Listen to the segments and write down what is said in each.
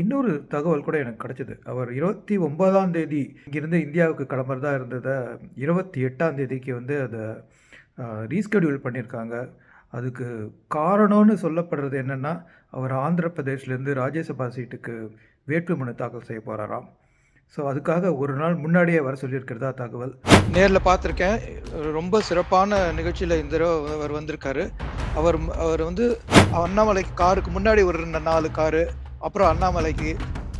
இன்னொரு தகவல் கூட எனக்கு கிடைச்சது. அவர் 29ஆம் தேதி இங்கிருந்து இந்தியாவுக்கு கிளம்புறதா இருந்தத 28ஆம் தேதிக்கு வந்து அதை ரீஸ்கெடியூல் ரீஸ்கெட்யூல் பண்ணியிருக்காங்க. அதுக்கு காரணம்னு சொல்லப்படுறது என்னன்னா, அவர் ஆந்திர பிரதேஷ்லேருந்து ராஜ்யசபா சீட்டுக்கு வேட்புமனு தாக்கல் செய்ய போகிறாராம் ஸோ அதுக்காக ஒரு நாள் முன்னாடியே வர சொல்லியிருக்கிறதா தகவல். நேரில் பார்த்துருக்கேன். ரொம்ப சிறப்பான நிகழ்ச்சியில் இந்த அவர் வந்திருக்காரு. அவர் அவர் வந்து அண்ணாமலைக்கு காருக்கு முன்னாடி ஒரு நாலு காரு, அப்புறம் அண்ணாமலைக்கு,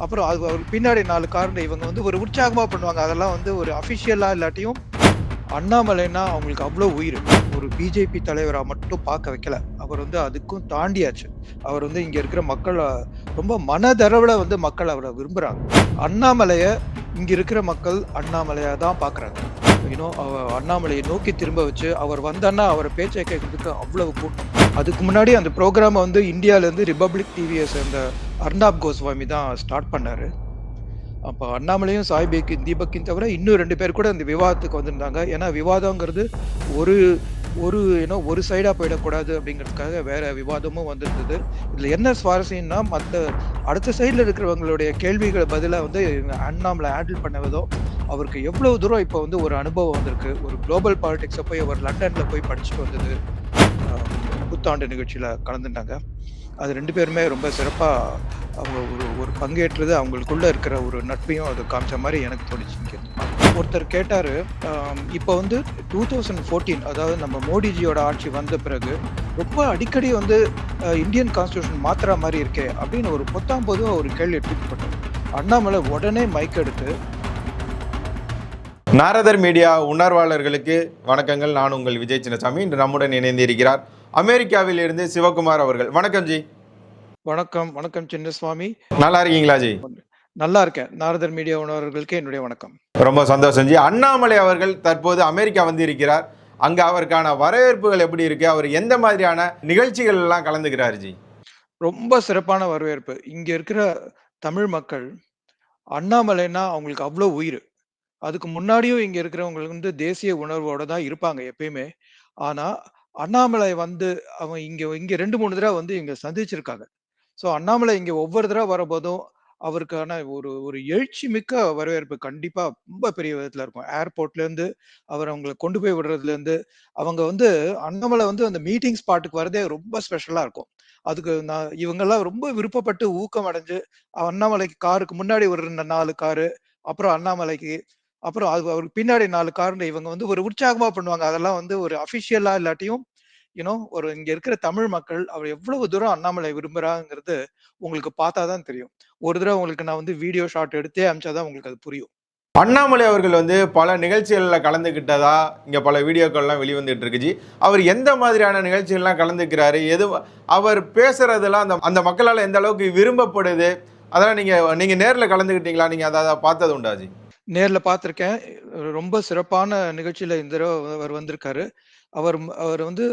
அப்புறம் அது பின்னாடி நாலு காரணம் இவங்க வந்து ஒரு உற்சாகமாக பண்ணுவாங்க. அதெல்லாம் வந்து ஒரு அஃபிஷியலா இல்லாட்டியும், அண்ணாமலைன்னா அவங்களுக்கு அவ்வளோ உயிர் ஒரு பிஜேபி தலைவராக மட்டும் பார்க்க வைக்கல. அவர் வந்து அதுக்கும் தாண்டியாச்சு. அவர் வந்து இங்கே இருக்கிற மக்களை ரொம்ப மனதளவில் வந்து மக்கள் அவரை விரும்புகிறாங்க அண்ணாமலையை இங்கே இருக்கிற மக்கள் அண்ணாமலையாக தான் பார்க்குறாங்க. இன்னும் நோ அவ நோக்கி திரும்ப வச்சு, அவர் வந்தார்னா அவரை பேச்சை கேட்கறதுக்கு அவ்வளவு கூட்டம். அதுக்கு முன்னாடி அந்த ப்ரோக்ராமை வந்து இந்தியாவிலேருந்து ரிபப்ளிக் டிவியை சேர்ந்த அர்னாப் கோஸ்வாமி தான் ஸ்டார்ட் பண்ணார் அப்போ அண்ணாமலையும், சாய் பீக் தீபக்கையும் தவிர இன்னும் ரெண்டு பேர் கூட இந்த விவாதத்துக்கு வந்திருந்தாங்க. ஏன்னா விவாதங்கிறது ஒரு ஒரு ஏன்னா ஒரு சைடாக போயிடக்கூடாது அப்படிங்கிறதுக்காக வேற விவாதமும் வந்திருந்தது. இதில் என்ன சுவாரஸ்யம்னா, மற்ற அடுத்த சைடில் இருக்கிறவங்களுடைய கேள்விகளை பதிலாக வந்து அண்ணாமலை ஹேண்டில் பண்ண விதம், அவருக்கு எவ்வளோ தூரம் இப்போ வந்து ஒரு அனுபவம் வந்திருக்கு. ஒரு குளோபல் பாலிடிக்ஸை போய் அவர் லண்டனில் போய் படிச்சுட்டு வந்தது. புத்தாண்டு நிகழ்ச்சியில் கலந்துட்டாங்க. அது ரெண்டு பேருமே ரொம்ப சிறப்பாக அவங்க ஒரு ஒரு பங்கேற்றது அவங்களுக்குள்ள இருக்கிற ஒரு நட்பையும் அது காமிச்ச மாதிரி எனக்கு தோணுச்சு ஒருத்தர் கேட்டார் இப்போ வந்து டூ தௌசண்ட் ஃபோர்டீன் அதாவது நம்ம மோடிஜியோட ஆட்சி வந்த பிறகு, ரொம்ப அடிக்கடி வந்து இந்தியன் கான்ஸ்டியூஷன் மாத்துற மாதிரி இருக்கே அப்படின்னு ஒரு பொத்தாம் பொதுவா ஒரு கேள்வி தூக்கிப்பட்டாரு. அண்ணாமலை உடனே மைக் எடுத்து நாரதர் மீடியா உணர்வாளர்களுக்கு வணக்கங்கள். நான் உங்கள் விஜய் சின்னசாமி. இன்று நம்முடன் இணைந்திருக்கிறார் அமெரிக்காவில் இருந்து சிவகுமார் அவர்கள். வணக்கம் ஜி. வணக்கம், வணக்கம் சின்னசுவாமி. நல்லா இருக்கீங்களா ஜி? நல்லா இருக்கேன். நாரதர் மீடியா உணர்வர்களுக்கு என்னுடைய வணக்கம். ரொம்ப சந்தோஷம் ஜி. அண்ணாமலை அவர்கள் தற்போது அமெரிக்கா வந்து இருக்கிறார். அங்க அவருக்கான வரவேற்புகள் எப்படி இருக்கு? அவர் எந்த மாதிரியான நிகழ்ச்சிகள் எல்லாம் கலந்துக்கிறார் ஜி? ரொம்ப சிறப்பான வரவேற்பு. இங்க இருக்கிற தமிழ் மக்கள், அண்ணாமலைன்னா அவங்களுக்கு அவ்ளோ உயிரு. அதுக்கு முன்னாடியும் இங்க இருக்கிறவங்களுக்கு வந்து தேசிய உணர்வோட தான் இருப்பாங்க எப்பயுமே. ஆனா, அண்ணாமலை வந்து அவன் இங்க இங்க ரெண்டு மூணு தடவை வந்து இங்க சந்திச்சிருக்காங்க. ஸோ அண்ணாமலை இங்க ஒவ்வொரு தடவை வரும்போதும் அவருக்கான ஒரு ஒரு எழுச்சி மிக்க வரவேற்பு கண்டிப்பா ரொம்ப பெரிய விதத்துல இருக்கும். ஏர்போர்ட்லேருந்து அவர் அவங்கள கொண்டு போய் விடுறதுலேருந்து, அவங்க வந்து அண்ணாமலை வந்து அந்த மீட்டிங் ஸ்பாட்டுக்கு வரதே ரொம்ப ஸ்பெஷலா இருக்கும். அதுக்கு நான் இவங்கெல்லாம் ரொம்ப விருப்பப்பட்டு ஊக்கம் அடைஞ்சு, அண்ணாமலைக்கு காருக்கு முன்னாடி ஒரு நாலு காரு, அப்புறம் அண்ணாமலைக்கு, அப்புறம் அது அவருக்கு பின்னாடி நாலு காரணம் இவங்க வந்து ஒரு உற்சாகமா பண்ணுவாங்க. அதெல்லாம் வந்து ஒரு அஃபிஷியலா இல்லாட்டியும், யூனோ ஒரு இங்க இருக்கிற தமிழ் மக்கள் அவர் எவ்வளவு தூரம் அண்ணாமலை விரும்புறாங்கிறது உங்களுக்கு பார்த்தா தான் தெரியும். ஒரு தடவை உங்களுக்கு நான் வந்து வீடியோ ஷாட் எடுத்தே அனுப்பிச்சாதான் உங்களுக்கு அது புரியும். அண்ணாமலை அவர்கள் வந்து பல நிகழ்ச்சிகளில் கலந்துக்கிட்டதா இங்க பல வீடியோக்கள்லாம் வெளிவந்துட்டு இருக்கு அவர் எந்த மாதிரியான நிகழ்ச்சிகள்லாம் கலந்துக்கிறாரு? எது அவர் பேசுறதெல்லாம் அந்த அந்த மக்களால் எந்த அளவுக்கு விரும்பப்படுது? அதெல்லாம் நீங்க நீங்க நேரில் கலந்துக்கிட்டீங்களா? நீங்க அதை பார்த்தது உண்டா நேரில் பார்த்துருக்கேன். ரொம்ப சிறப்பான நிகழ்ச்சியில் இந்த அவர் வந்திருக்காரு. அவர் அவர் வந்து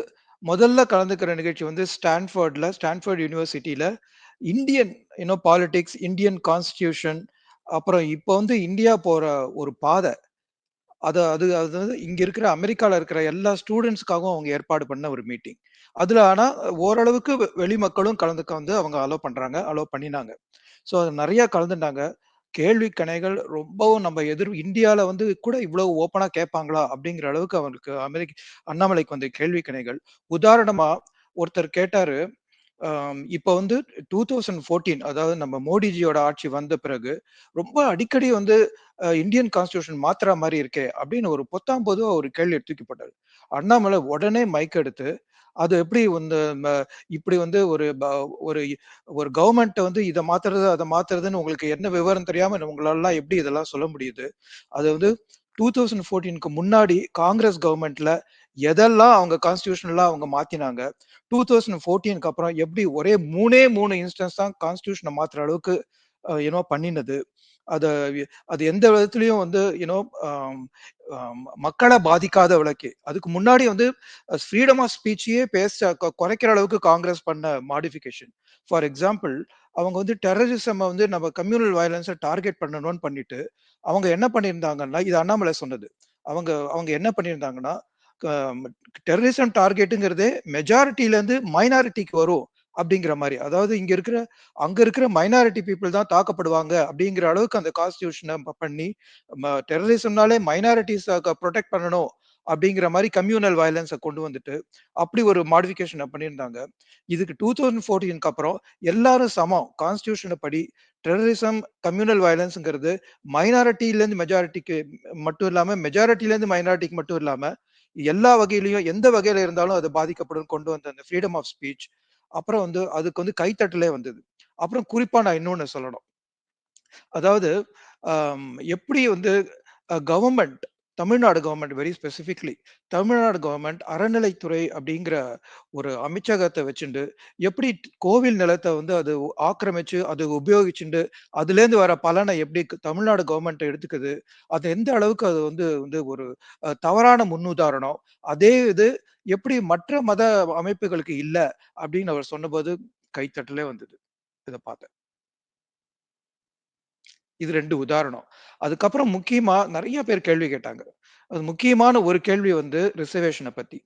முதல்ல கலந்துக்கிற நிகழ்ச்சி வந்து ஸ்டான்ஃபோர்டில் ஸ்டான்ஃபோர்ட் யூனிவர்சிட்டியில் Indian you know politics politics, Indian constitution அப்புறம் இப்போ வந்து இந்தியா போகிற ஒரு பாதை அதை அது அது வந்து இங்கே இருக்கிற அமெரிக்காவில் இருக்கிற எல்லா ஸ்டூடெண்ட்ஸ்க்காகவும் அவங்க ஏற்பாடு பண்ண ஒரு மீட்டிங். அதில் ஆனால் ஓரளவுக்கு வெ வெளி மக்களும் கலந்துக்க வந்து அவங்க அலோவ் பண்ணுறாங்க அலோவ் பண்ணினாங்க. ஸோ நிறையா கலந்துட்டாங்க. கேள்வி கணைகள் ரொம்பவும் நம்ம எதிர் இந்தியாவில் வந்து கூட இவ்வளவு ஓப்பனாக கேட்பாங்களா? அப்படிங்கிற அளவுக்கு அவருக்கு அமெரிக்க அண்ணாமலைக்கு வந்த கேள்வி கணைகள். உதாரணமா ஒருத்தர் கேட்டாரு, அ இப்ப வந்து 2014 அதாவது நம்ம மோடிஜியோட ஆட்சி வந்த பிறகு, ரொம்ப அடிக்கடி வந்து இந்தியன் கான்ஸ்டியூஷன் மாத்திரா மாதிரி இருக்கே அப்படின்னு ஒரு பொத்தாம் பொதுவா ஒரு கேள்வி தூக்கி அண்ணாமலை உடனே மைக் எடுத்து, அது எப்படி வந்து ம இப்படி வந்து ஒரு ஒரு ஒரு கவர்மெண்ட்டை வந்து இதை மாத்துறது, அதை மாத்துறதுன்னு உங்களுக்கு என்ன விவரம் தெரியாம உங்களாலலாம் எப்படி இதெல்லாம் சொல்ல முடியுது? அது வந்து 2014க்கு முன்னாடி காங்கிரஸ் கவர்மெண்ட்ல எதெல்லாம் அவங்க கான்ஸ்டிடியூஷன்லாம் அவங்க மாத்தினாங்க. 2014க்கு அப்புறம் எப்படி ஒரே 3ஏ 3 இன்ஸ்டன்ஸ் தான் கான்ஸ்டியூஷனை மாத்துற அளவுக்கு அ பண்ணினது. அதை அது எந்த விதத்துலையும் வந்து யூனோ மக்களை பாதிக்காத விலக்கி. அதுக்கு முன்னாடி வந்து ஃப்ரீடம் ஆஃப் ஸ்பீச்சையே பேச குறைக்கிற அளவுக்கு காங்கிரஸ் பண்ண மாடிஃபிகேஷன். ஃபார் எக்ஸாம்பிள் அவங்க வந்து டெரரிசம் வந்து நம்ம கம்யூனல் வயலன்ஸை டார்கெட் பண்ணணும்னு பண்ணிட்டு, அவங்க என்ன பண்ணியிருந்தாங்கன்னா, இது அண்ணாமலை சொன்னது. அவங்க அவங்க என்ன பண்ணியிருந்தாங்கன்னா, டெரரிசம் டார்கெட்டுங்கிறதே மெஜாரிட்டியிலேருந்து மைனாரிட்டிக்கு வரும் அப்படிங்கிற மாதிரி அதாவது இங்க இருக்கிற அங்க இருக்கிற மைனாரிட்டி பீப்புள் தான் தாக்கப்படுவாங்க அப்படிங்கிற அளவுக்கு அந்த கான்ஸ்டியூஷனை பண்ணி டெரரிசம்னாலே மைனாரிட்டீஸ ப்ரொடெக்ட் பண்ணணும் அப்படிங்கிற மாதிரி கம்யூனல் வயலன்ஸை கொண்டு வந்துட்டு, அப்படி ஒரு மாடிஃபிகேஷனை பண்ணியிருந்தாங்க. இதுக்கு 2014க்கு அப்புறம் எல்லாரும் சமம். கான்ஸ்டியூஷனை படி டெரரிசம், கம்யூனல் வயலன்ஸுங்கிறது மைனாரிட்டியிலேருந்து மெஜாரிட்டிக்கு மட்டும் இல்லாமல் மெஜாரிட்டிலேருந்து மைனாரிட்டிக்கு மட்டும் இல்லாமல் எல்லா வகையிலையும் எந்த வகையில இருந்தாலும் அது பாதிக்கப்படும் கொண்டு வந்த அந்த ஃப்ரீடம் ஆஃப் ஸ்பீச். அப்புறம் வந்து அதுக்கு வந்து கைத்தட்டலே வந்தது. அப்புறம் குறிப்பா நான் இன்னொன்னு சொல்லணும். அதாவது எப்படி வந்து government Tamil Nadu government very specifically Tamil Nadu government அறநிலைத்துறை அப்படிங்கிற ஒரு அமைச்சகத்தை வச்சுண்டு, எப்படி கோவில் நிலத்தை வந்து அது ஆக்கிரமிச்சு, அது உபயோகிச்சுண்டு, அதுலேருந்து வர பலனை எப்படி தமிழ்நாடு கவர்மெண்ட் எடுத்துக்குது. அது எந்த அளவுக்கு அது வந்து வந்து ஒரு தவறான முன்னுதாரணம். அதே இது எப்படி மற்ற மத அமைப்புகளுக்கு இல்லை அப்படின்னு அவர் சொன்னபோது கைத்தட்டலே வந்தது. இதை பார்த்தேன். இது ரெண்டு உதாரணம். அதுக்கப்புறம் முக்கியமா நிறைய பேர் கேள்வி கேட்டாங்க. அது முக்கியமான ஒரு கேள்வி வந்து ரிசர்வேஷனை பத்தி.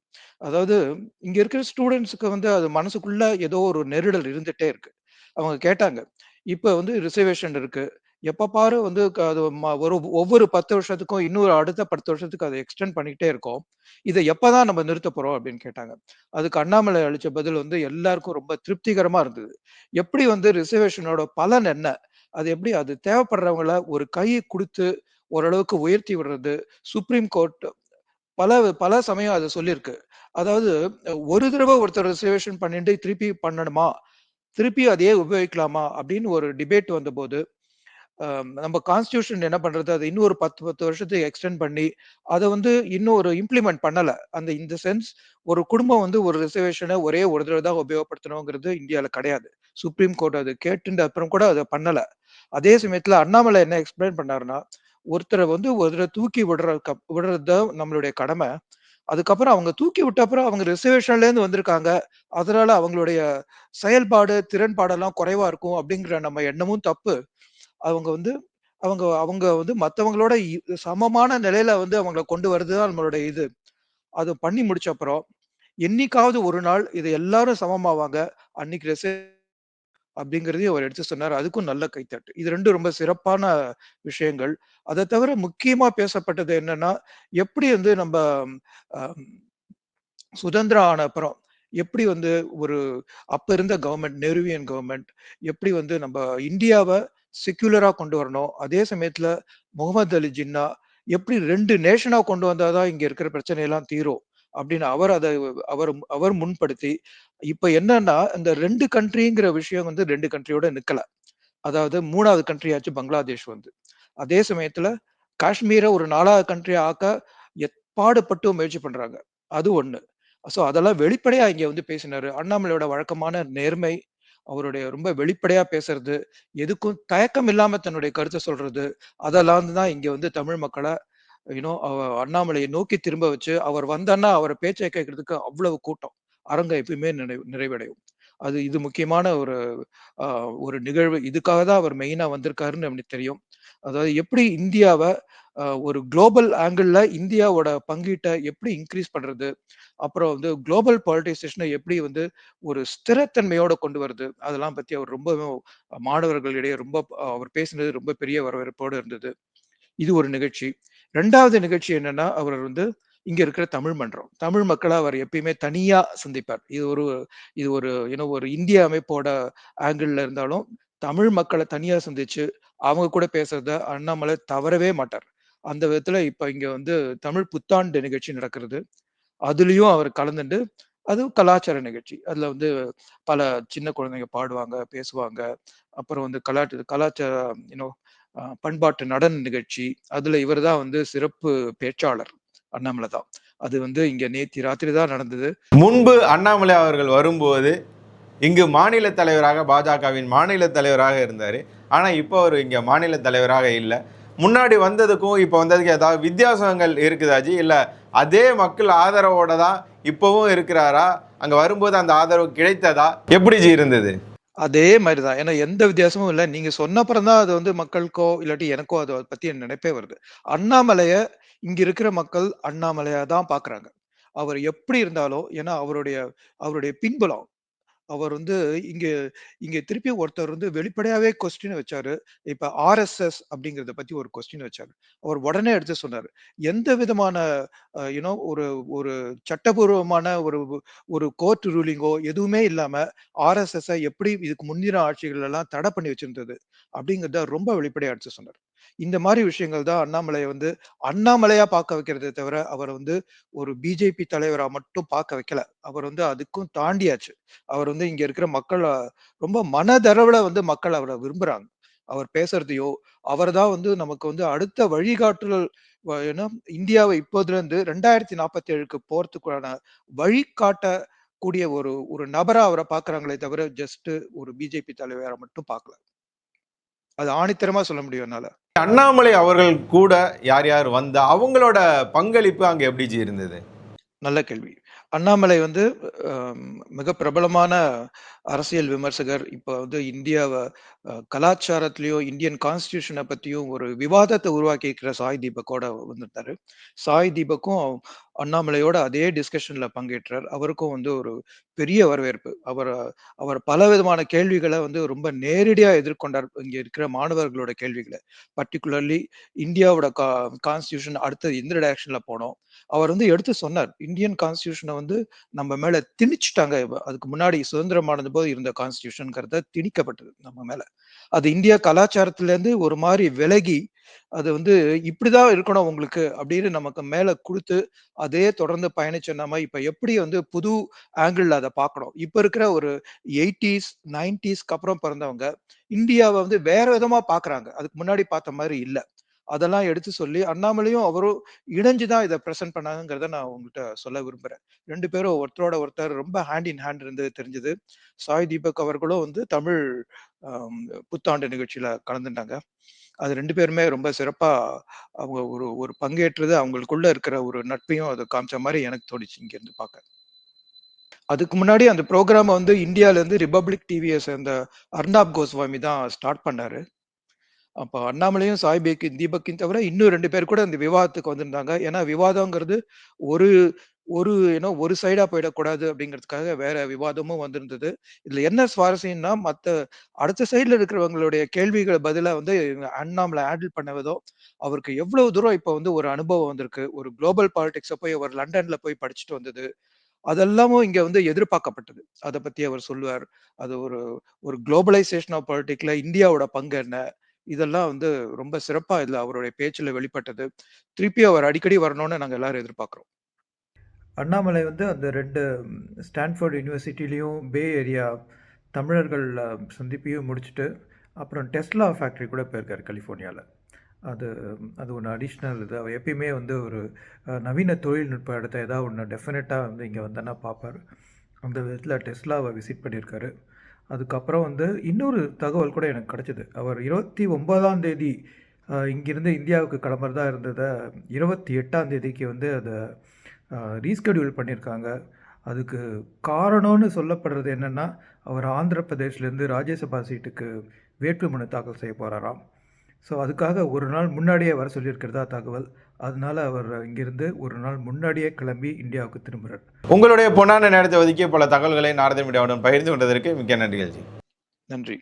அதாவது இங்க இருக்கிற ஸ்டூடெண்ட்ஸுக்கு வந்து அது மனசுக்குள்ள ஏதோ ஒரு நெருடல் இருந்துட்டே இருக்கு. அவங்க கேட்டாங்க. இப்ப வந்து ரிசர்வேஷன் இருக்கு. எப்ப பாரு வந்து அது ஒரு ஒவ்வொரு 10 வருஷத்துக்கும் இன்னொரு அடுத்த 10 வருஷத்துக்கு அதை எக்ஸ்டெண்ட் பண்ணிக்கிட்டே இருக்கோம். இதை எப்பதான் நம்ம நிறுத்தப் போறோம் அப்படின்னு கேட்டாங்க. அதுக்கு அண்ணாமலை அளிச்ச பதில் வந்து எல்லாருக்கும் ரொம்ப திருப்திகரமா இருந்தது. எப்படி வந்து ரிசர்வேஷனோட பலன் என்ன? அது எப்படி அது தேவைப்படுறவங்கள ஒரு கையை கொடுத்து ஓரளவுக்கு உயர்த்தி விடுறது. சுப்ரீம் கோர்ட் பல பல சமயம் அதை சொல்லியிருக்கு. அதாவது ஒரு தடவை ஒருத்தர் ரிசர்வேஷன் பண்ணிட்டு திருப்பி பண்ணணுமா? திருப்பி அதையே உபயோகிக்கலாமா? அப்படின்னு ஒரு டிபேட் வந்தபோது, நம்ம கான்ஸ்டியூஷன் என்ன பண்றது? அதை இன்னும் ஒரு 10, 10 வருஷத்துக்கு எக்ஸ்டெண்ட் பண்ணி, அதை வந்து இன்னும் ஒரு இம்ப்ளிமெண்ட் பண்ணல. அந்த இந்த சென்ஸ் ஒரு குடும்பம் வந்து ஒரு ரிசர்வேஷனை ஒரே ஒரு தடவை தான் உபயோகப்படுத்தணுங்கிறது இந்தியாவில் கிடையாது. சுப்ரீம் கோர்ட் அது கேட்டுட்டு அப்புறம் கூட அதை பண்ணல. அதே சமயத்துல அண்ணாமலை என்ன எக்ஸ்பிளைன் பண்ணாருன்னா, ஒருத்தரை வந்து ஒருத்தரை தூக்கி விடுற கப் விடுறது தான் நம்மளுடைய கடமை. அதுக்கப்புறம் அவங்க தூக்கி விட்ட அப்புறம் அவங்க ரிசர்வேஷன்லேருந்து வந்திருக்காங்க. அதனால அவங்களுடைய செயல்பாடு, திறன்பாடெல்லாம் குறைவா இருக்கும் அப்படிங்கிற நம்ம எண்ணமும் தப்பு. அவங்க வந்து அவங்க அவங்க வந்து மற்றவங்களோட இ சமமான நிலையில வந்து அவங்கள கொண்டு வர்றது தான் நம்மளுடைய இது. அது பண்ணி முடிச்ச அப்புறம், என்னைக்காவது ஒரு நாள் இது எல்லாரும் சமமாவாங்க. அன்னைக்கு ரிச அப்படிங்கிறதையும் அவர் எடுத்து சொன்னார் அதுக்கும் நல்ல கைத்தட்டு. இது ரெண்டும் ரொம்ப சிறப்பான விஷயங்கள். அதை தவிர முக்கியமா பேசப்பட்டது என்னன்னா, எப்படி வந்து நம்ம சுதந்திரம் ஆன அப்புறம், எப்படி வந்து ஒரு அப்ப இருந்த கவர்மெண்ட் நெருவியன் கவர்மெண்ட் எப்படி வந்து நம்ம இந்தியாவை செக்யூலரா கொண்டு வரணும். அதே சமயத்துல முகமது அலி ஜின்னா எப்படி ரெண்டு நேஷனா கொண்டு வந்தாதான் இங்க இருக்கிற பிரச்சனையெல்லாம் தீரும். அப்படின்னு அவர் அதை அவர் அவர் முன்படுத்தி, இப்ப என்னன்னா இந்த ரெண்டு கண்ட்ரிங்கிற விஷயம் வந்து ரெண்டு கண்ட்ரியோட நிக்கல. அதாவது மூணாவது கண்ட்ரியாச்சு பங்களாதேஷ் வந்து. அதே சமயத்துல காஷ்மீரை ஒரு நாலாவது கண்ட்ரி ஆக்க எப்பாடுபட்டு முயற்சி பண்றாங்க. அது ஒண்ணு ஸோ அதெல்லாம் வெளிப்படையா இங்க வந்து பேசினாரு. அண்ணாமலையோட வழக்கமான நேர்மை, அவருடைய ரொம்ப வெளிப்படையா பேசுறது, எதுக்கும் தயக்கம் இல்லாம தன்னுடைய கருத்தை சொல்றது, அதெல்லாம் தான் இங்க வந்து தமிழ் மக்களை யூனோ அவ அண்ணாமலையை நோக்கி திரும்ப வச்சு, அவர் வந்தன்னா அவரை பேச்சை கேட்கறதுக்கு அவ்வளவு கூட்டம். அரங்கம் எப்பயுமே நிறை நிறைவடையும். அது இது முக்கியமான ஒரு ஒரு நிகழ்வு. இதுக்காக தான் அவர் மெயினா வந்திருக்காருன்னு எனக்கு தெரியும். அதாவது எப்படி இந்தியாவை ஒரு குளோபல் ஆங்கிள்ல இந்தியாவோட பங்கீட்டை எப்படி இன்க்ரீஸ் பண்றது? அப்புறம் வந்து குளோபல் பாலிட்டிசேஷனை எப்படி வந்து ஒரு ஸ்திரத்தன்மையோட கொண்டு வருது? அதெல்லாம் பத்தி அவர் ரொம்ப மாணவர்களிடையே ரொம்ப அவர் பேசினது ரொம்ப பெரிய வரவேற்போடு இருந்தது. இது ஒரு நிகழ்ச்சி. ரெண்டாவது நிகழ்ச்சி என்னன்னா, அவர் வந்து இங்க இருக்கிற தமிழ் மன்றம். தமிழ் மக்களை அவர் எப்பயுமே தனியா சந்திப்பார். இது ஒரு இது ஒரு ஏன்னா ஒரு இந்திய அமைப்போட ஆங்கிள்ல இருந்தாலும், தமிழ் மக்களை தனியா சந்திச்சு, அவங்க கூட பேசுறத அண்ணாமலை தவறவே மாட்டார். அந்த விதத்துல இப்ப இங்க வந்து தமிழ் புத்தாண்டு நிகழ்ச்சி நடக்கிறது. அதுலயும் அவர் கலந்துட்டு அதுவும் கலாச்சார நிகழ்ச்சி. அதுல வந்து பல சின்ன குழந்தைங்க பாடுவாங்க, பேசுவாங்க. அப்புறம் வந்து கலாச்சார கலாச்சார இன்னும் பண்பாட்டு நடன நிகழ்ச்சி. அதுல இவர் தான் வந்து சிறப்பு பேச்சாளர். அண்ணாமலை தான். அது வந்து இங்க நேத்தி ராத்திரி தான் நடந்தது. முன்பு அண்ணாமலை அவர்கள் வரும்போது, இங்கு மாநில தலைவராக பாஜகவின் மாநில தலைவராக இருந்தார் ஆனால் இப்போ அவர் இங்கே மாநில தலைவராக இல்லை முன்னாடி வந்ததுக்கும், இப்போ வந்ததுக்கும் ஏதாவது வித்தியாசங்கள் இருக்குதா ஜி? அதே மக்கள் ஆதரவோட தான் இப்போவும் இருக்கிறாரா? அங்கே வரும்போது அந்த ஆதரவு கிடைத்ததா? எப்படி ஜி இருந்தது? அதே மாதிரிதான் தான். ஏன்னா எந்த வித்தியாசமும் இல்ல. நீங்க சொன்ன அப்புறம் தான் அது வந்து மக்களுக்கோ, இல்லாட்டி எனக்கோ அதை பத்தி நினைப்பே வருது. அண்ணாமலைய இங்க இருக்கிற மக்கள் அண்ணாமலையா தான் பாக்குறாங்க அவர் எப்படி இருந்தாலும் ஏன்னா அவருடைய அவருடைய பின்புலம் அவர் வந்து இங்க இங்க திருப்பி ஒருத்தர் வந்து வெளிப்படையாவே கொஸ்டின் வச்சாரு. இப்ப ஆர்எஸ்எஸ் அப்படிங்கிறத பத்தி ஒரு கொஸ்டின் வச்சாரு. அவர் உடனே எடுத்து சொன்னாரு. எந்த விதமான யூனோ ஒரு ஒரு சட்டபூர்வமான ஒரு ஒரு கோர்ட் ரூலிங்கோ எதுவுமே இல்லாம ஆர்எஸ்எஸ்ஸ எப்படி இதுக்கு முந்தின ஆட்சிகள் எல்லாம் தடை பண்ணி வச்சிருந்தது அப்படிங்கிறத ரொம்ப வெளிப்படையா எடுத்து சொன்னார். இந்த மாதிரி விஷயங்கள் தான் அண்ணாமலையை வந்து அண்ணாமலையா பார்க்க வைக்கிறதே தவிர, அவர் வந்து ஒரு பிஜேபி தலைவரா மட்டும் பார்க்க வைக்கல. அவர் வந்து அதுக்கும் தாண்டியாச்சு. அவர் வந்து இங்க இருக்கிற மக்கள் ரொம்ப மனதளவுல வந்து மக்கள் அவரை விரும்புறாங்க. அவர் பேசுறதையோ, அவர் தான் வந்து நமக்கு வந்து அடுத்த வழிகாட்டுதல் இந்தியாவை இப்போதுல இருந்து ரெண்டாயிரத்தி நாப்பத்தி ஏழுக்கு போறதுக்குள்ளான வழிகாட்ட கூடிய ஒரு ஒரு நபரா அவரை பாக்குறாங்களே தவிர, ஜஸ்ட் ஒரு பிஜேபி தலைவரா மட்டும் பார்க்கல. அது ஆணித்தரமா சொல்ல முடியும் என்னால. அண்ணாமலை அவர்கள் கூட யார் யார் வந்தா அவங்களோட பங்களிப்பு அங்க எப்படி இருந்தது? நல்ல கேள்வி. அண்ணாமலை வந்து மிக பிரபலமான அரசியல் விமர்சகர். இப்போ வந்து இந்தியாவை அ இந்தியன் கான்ஸ்டியூஷனை பற்றியும் ஒரு விவாதத்தை உருவாக்கி இருக்கிற சாய் தீபக்கோட வந்திருந்தாரு. சாய் தீபக்கும் அண்ணாமலையோட அதே டிஸ்கஷன்ல பங்கேற்றார். அவருக்கும் வந்து ஒரு பெரிய வரவேற்பு. அவர் அவர் பல விதமான கேள்விகளை வந்து ரொம்ப நேரடியா எதிர்கொண்டார். இங்க இருக்கிற மாணவர்களோட கேள்விகளை பர்ட்டிகுலர்லி இந்தியாவோட கா கான்ஸ்டியூஷன் அடுத்தது எந்த டைரக்ஷன்ல போனோம் அவர் வந்து எடுத்து சொன்னார். இந்தியன் கான்ஸ்டியூஷனை வந்து நம்ம மேல திணிச்சுட்டாங்க. அதுக்கு முன்னாடி சுதந்திரமானது அடைந்தபோது இருந்த கான்ஸ்டியூஷனுங்கிறத திணிக்கப்பட்டது நம்ம மேல. அது இந்தியா கலாச்சாரத்திலேருந்து ஒரு மாதிரி விலகி, அது வந்து இப்படிதான் இருக்கணும் உங்களுக்கு அப்படின்னு நமக்கு மேல கொடுத்து அதே தொடர்ந்து பயணிச்ச நம்ம இப்ப எப்படி வந்து புது ஆங்கிள் அதை பார்க்கணும். இப்ப இருக்கிற ஒரு 80ஸ், 90ஸ்க்கு அப்புறம் பிறந்தவங்க, இந்தியாவை வந்து வேற விதமா பார்க்குறாங்க. அதுக்கு முன்னாடி பார்த்த மாதிரி இல்லை அதெல்லாம் எடுத்து சொல்லி அண்ணாமலையும் அவரும் இணைஞ்சு தான் ப்ரெசென்ட் பண்ணாங்கிறத நான் உங்கள்கிட்ட சொல்ல விரும்புறேன். ரெண்டு பேரும் ஒருத்தரோட ஒருத்தர் ரொம்ப ஹேண்ட் இன் ஹேண்ட் இருந்தது தெரிஞ்சது. சாய் தீபக் அவர்களும் வந்து தமிழ் புத்தாண்டு நிகழ்ச்சியில கலந்துட்டாங்க. அது ரெண்டு பேருமே ரொம்ப சிறப்பா அவங்க ஒரு ஒரு பங்கேற்றது அவங்களுக்குள்ள இருக்கிற ஒரு நட்பையும் அதை காமிச்ச மாதிரி எனக்கு தோணுச்சு இங்கேருந்து பார்க்க. அதுக்கு முன்னாடி அந்த ப்ரோக்ராமை வந்து இந்தியாலருந்து ரிபப்ளிக் டிவியை சேர்ந்த அர்னாப் கோஸ்வாமி தான் ஸ்டார்ட் பண்ணாரு. அப்போ அண்ணாமலையும், சாய் தீபக்கின் தவிர இன்னும் ரெண்டு பேர் கூட அந்த விவாதத்துக்கு வந்திருந்தாங்க. ஏன்னா விவாதங்கிறது ஒரு ஒரு ஏன்னா ஒரு சைடா போயிடக்கூடாது அப்படிங்கிறதுக்காக வேற விவாதமும் வந்திருந்தது. இதுல என்ன சுவாரஸ்யம்னா, மத்த அடுத்த சைடில் இருக்கிறவங்களுடைய கேள்விகளை பதிலா வந்து அண்ணாமலை ஹேண்டில் பண்ண அவருக்கு எவ்வளவு தூரம் இப்ப வந்து ஒரு அனுபவம் வந்திருக்கு. ஒரு குளோபல் பாலிடிக்ஸை போய் அவர் லண்டன்ல போய் படிச்சுட்டு வந்தது. அதெல்லாமும் இங்க வந்து எதிர்பார்க்கப்பட்டது. அதை பத்தி அவர் சொல்லுவார். அது ஒரு ஒரு குளோபலைசேஷன் ஆஃப் பாலிட்டிக்கில் இந்தியாவோட பங்கு என்ன? இதெல்லாம் வந்து ரொம்ப சிறப்பா இதுல அவருடைய பேச்சுல வெளிப்பட்டது. திருப்பி அவர் அடிக்கடி வரணும்னு நாங்க எல்லாரும் எதிர்பார்க்கிறோம். அண்ணாமலை வந்து அந்த ரெண்டு ஸ்டான்ஃபோர்ட் யூனிவர்சிட்டிலையும் பே ஏரியா தமிழர்கள் சந்திப்பையும் முடிச்சுட்டு, அப்புறம் டெஸ்லா ஃபேக்ட்ரி கூட போயிருக்காரு கலிஃபோர்னியாவில் அது அது ஒன்று அடிஷ்னல் இது. அவர் எப்பயுமே வந்து ஒரு நவீன தொழில்நுட்ப இடத்த ஏதாவது ஒன்று டெஃபினட்டாக வந்து இங்கே வந்தோன்னா பார்ப்பாரு. அந்த விதத்தில் டெஸ்லாவை விசிட் பண்ணியிருக்காரு. அதுக்கப்புறம் வந்து இன்னொரு தகவல் கூட எனக்கு கிடச்சிது அவர் 29ஆம் தேதி இங்கிருந்து இந்தியாவுக்கு கிளம்புறதா இருந்தத 28ஆம் தேதிக்கு வந்து அதை ரீஸ்கெடியூல் ரீஸ்கெட்யூல் பண்ணியிருக்காங்க. அதுக்கு காரணம்னு சொல்லப்படுறது என்னென்னா அவர் ஆந்திர பிரதேஷ்லேருந்து ராஜ்யசபா சீட்டுக்கு வேட்புமனு தாக்கல் செய்ய போறாராம். ஸோ அதுக்காக ஒரு நாள் முன்னாடியே வர சொல்லியிருக்கிறதா தகவல். அதனால அவர் இங்கிருந்து ஒரு நாள் முன்னாடியே கிளம்பி இந்தியாவுக்கு திரும்புறார். உங்களுடைய பொன்னான நேரத்தை ஒதுக்கி பல தகவல்களை நாரத மீடியாவுடன் பகிர்ந்து கொண்டதற்கு மிக்க நன்றிகள். நன்றி.